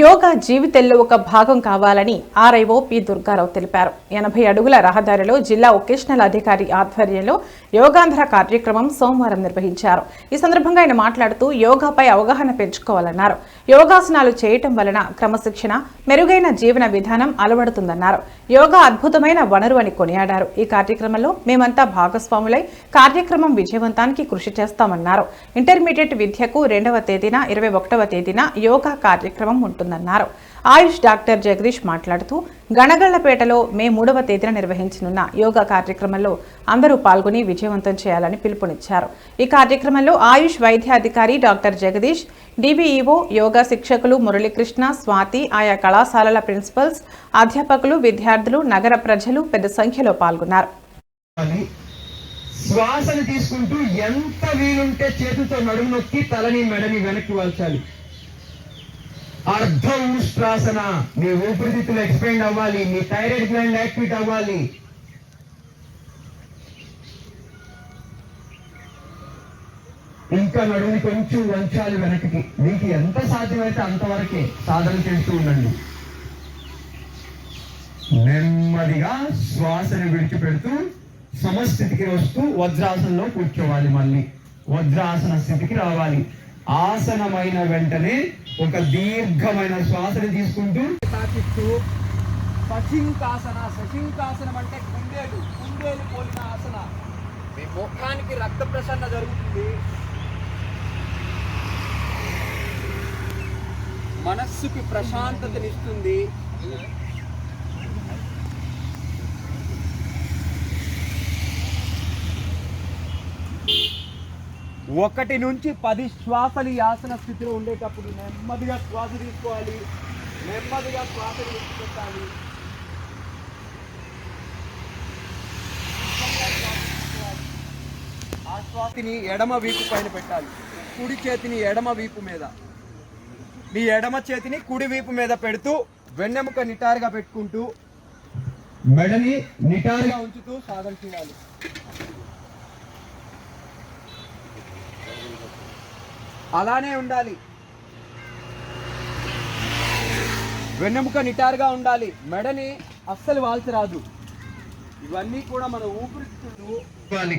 యోగా జీవితంలో ఒక భాగం కావాలని ఆర్ఐఓ పి దుర్గారావు తెలిపారు. ఎనభై అడుగుల రహదారిలో జిల్లా ఒకేషనల్ అధికారి ఆధ్వర్యంలో యోగాంధ్ర కార్యక్రమం సోమవారం నిర్వహించారు. ఈ సందర్భంగా ఆయన మాట్లాడుతూ యోగాపై అవగాహన పెంచుకోవాలన్నారు. యోగాసనాలు చేయటం వలన క్రమశిక్షణ మెరుగైన జీవన విధానం అలవడుతుందన్నారు. యోగా అద్భుతమైన వనరు అని కొనియాడారు. ఈ కార్యక్రమంలో మేమంతా భాగస్వాములై కార్యక్రమం విజయవంతానికి కృషి చేస్తామన్నారు. ఇంటర్మీడియట్ విద్యకు రెండవ తేదీన ఇరవై ఒకటవ తేదీన యోగా కార్యక్రమం ఉంటుందన్నారు ఆయుష్ డాక్టర్ జగదీష్ మాట్లాడుతూ గణగళ్ళపేటలో మే మూడవ తేదీన నిర్వహించనున్న యోగా కార్యక్రమంలో అందరూ పాల్గొని విజయవంతం చేయాలని పిలుపునిచ్చారు. ఈ కార్యక్రమంలో ఆయుష్ వైద్యాధికారి డాక్టర్ జగదీష్ డిబిఈఓ యోగా శిక్షకులు మురళీకృష్ణ స్వాతి ఆయా కళాశాలల ప్రిన్సిపల్స్ అధ్యాపకులు విద్యార్థులు నగర ప్రజలు పెద్ద సంఖ్యలో పాల్గొన్నారు. శ్వాసను తీసుకుంటూ ఎంత వీలుంటే చేతితో నడుము నొక్కి తలని మెడని వెనక్కి వాల్చాలి. అర్ధ శ్వాసన మీ ఊపిరితిత్తులు ఎక్స్పెండ్ అవ్వాలి మీ థైరాయిడ్ గ్లాండ్ యాక్టివేట్ అవ్వాలి. ఇంకా నడుముని కొంచెం వంచాలి వెనక్కి. మీకు ఎంత సాధ్యమైతే అంతవరకే సాధన చేస్తూ ఉండండి. నెమ్మదిగా శ్వాసని విడిచిపెడుతూ సమస్థితికి వస్తూ వజ్రాసనంలో కూర్చోవాలి మళ్ళీ. వజ్రాసన స్థితికి రావాలి. ఆసనమైన వెంటనే ఒక దీర్ఘమైన శ్వాసని తీసుకుంటూ తాకిస్తూ సశింకాసన సశింకాసనం అంటే కుందేలు కుందేలు పోలిన ఆసన. మీ ముఖానికి రక్త ప్రసరణ జరుగుతుంది. మనస్సుకి ప్రశాంతతనిస్తుంది. ఒకటి నుంచి పది శ్వాసలు ఈ ఆసన స్థితిలో ఉండేటప్పుడు నెమ్మదిగా శ్వాస తీసుకోవాలి. నెమ్మదిగా శ్వాస తీసుకెట్టాలి ఆ శ్వాసని ఎడమ వీపు పైన పెట్టాలి. కుడి చేతిని ఎడమ వీపు మీద. మీ ఎడమ చేతిని కుడి వీపు మీద పెడుతూ వెన్నెముక నిటారుగా పెట్టుకుంటూ మెడని నిటారుగా నిటారుగా ఉంచుతూ సాధన చేయాలి. అలానే ఉండాలి. వెన్నెముక నిటారుగా ఉండాలి. మెడని అస్సలు వాల్చరాదు ఇవన్నీ కూడా మన ఊపిరితిత్తులు ఉండాలి.